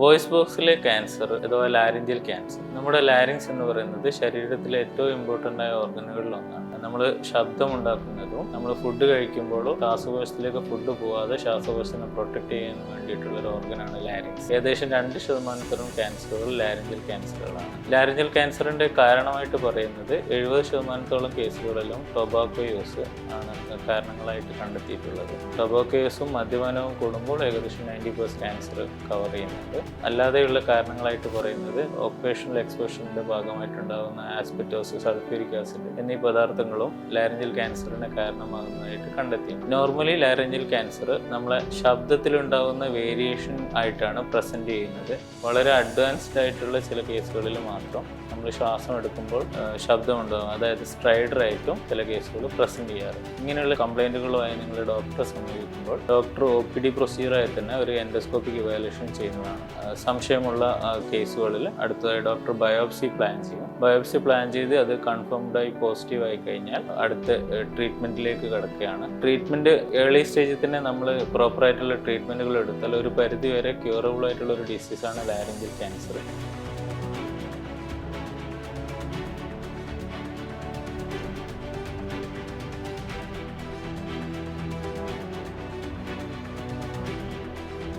Voice ബോക്സിലെ cancer അഥവാ ലാരിഞ്ചിൽ cancer. നമ്മുടെ ലാരിങ്സ് എന്ന് പറയുന്നത് ശരീരത്തിലെ ഏറ്റവും ഇമ്പോർട്ടന്റ് ആയ ഓർഗനുകളിൽ ഒന്നാണ്. നമ്മൾ ശബ്ദം ഉണ്ടാക്കുന്നതും നമ്മൾ ഫുഡ് കഴിക്കുമ്പോഴും ശ്വാസകോശത്തിലേക്ക് ഫുഡ് പോവാതെ ശ്വാസകോശത്തിനെ പ്രൊട്ടക്ട് ചെയ്യാൻ വേണ്ടിയിട്ടുള്ള ഒരു ഓർഗനാണ് ലാരിങ്സ് ഏകദേശം രണ്ട് ശതമാനത്തോളം ക്യാൻസറുകൾ ലാരിഞ്ചൽ ക്യാൻസറുകളാണ്. ലാരിഞ്ചൽ ക്യാൻസറിന്റെ കാരണമായിട്ട് പറയുന്നത് എഴുപത് ശതമാനത്തോളം കേസുകളിലും ടൊബാക്കോ യൂസ് ആണ് കാരണങ്ങളായിട്ട് കണ്ടെത്തിയിട്ടുള്ളത്. ടൊബാക്കോ യൂസും മദ്യപാനവും കൂടുമ്പോൾ ഏകദേശം നയന്റി പേഴ്സ് ക്യാൻസർ കവർ ചെയ്യുന്നുണ്ട്. അല്ലാതെയുള്ള കാരണങ്ങളായിട്ട് പറയുന്നത് ഓക്കുപേഷണൽ എക്സ്പോഷറിന്റെ ഭാഗമായിട്ടുണ്ടാകുന്ന ആസ്പെറ്റോസ് സൾഫ്യൂരിക് ആസിഡ് എന്നീ പദാർത്ഥങ്ങളും ലാരഞ്ചൽ ക്യാൻസറിന് കാരണമാകുന്നതായിട്ട് കണ്ടെത്തി. നോർമലി ലാരഞ്ചൽ ക്യാൻസർ നമ്മളെ ശബ്ദത്തിലുണ്ടാകുന്ന വേരിയേഷൻ ആയിട്ടാണ് പ്രസന്റ് ചെയ്യുന്നത്. വളരെ അഡ്വാൻസ്ഡ് ആയിട്ടുള്ള ചില കേസുകളിൽ മാത്രം നമ്മൾ ശ്വാസം എടുക്കുമ്പോൾ ശബ്ദമുണ്ടാകും. അതായത് സ്ട്രൈഡർ ആയിട്ടും ചില കേസുകൾ പ്രസന്റ് ചെയ്യാറ്. ഇങ്ങനെയുള്ള കംപ്ലൈന്റുകളുമായി നിങ്ങൾ ഡോക്ടറെ സമീപിക്കുമ്പോൾ ഡോക്ടർ ഒ പി ഡി പ്രൊസീജിയറായി തന്നെ ഒരു എൻഡോസ്കോപ്പിക് ഇവാലുവേഷൻ ചെയ്യുന്നതാണ് സംശയമുള്ള കേസുകളിൽ അടുത്തതായി ഡോക്ടർ ബയോപ്സി പ്ലാൻ ചെയ്യും. ബയോപ്സി പ്ലാൻ ചെയ്ത് അത് കൺഫേംഡ് ആയി പോസിറ്റീവ് ആയി കഴിഞ്ഞാൽ അടുത്ത ട്രീറ്റ്മെന്റിലേക്ക് കിടക്കുകയാണ്. ട്രീറ്റ്മെന്റ് ഏർലി സ്റ്റേജിൽ തന്നെ നമ്മൾ പ്രോപ്പർ ആയിട്ടുള്ള ട്രീറ്റ്മെന്റുകൾ എടുത്താൽ ഒരു പരിധി വരെ ക്യൂറബിൾ ആയിട്ടുള്ള ഒരു ഡിസീസാണ് ലാരിഞ്ചൽ ക്യാൻസർ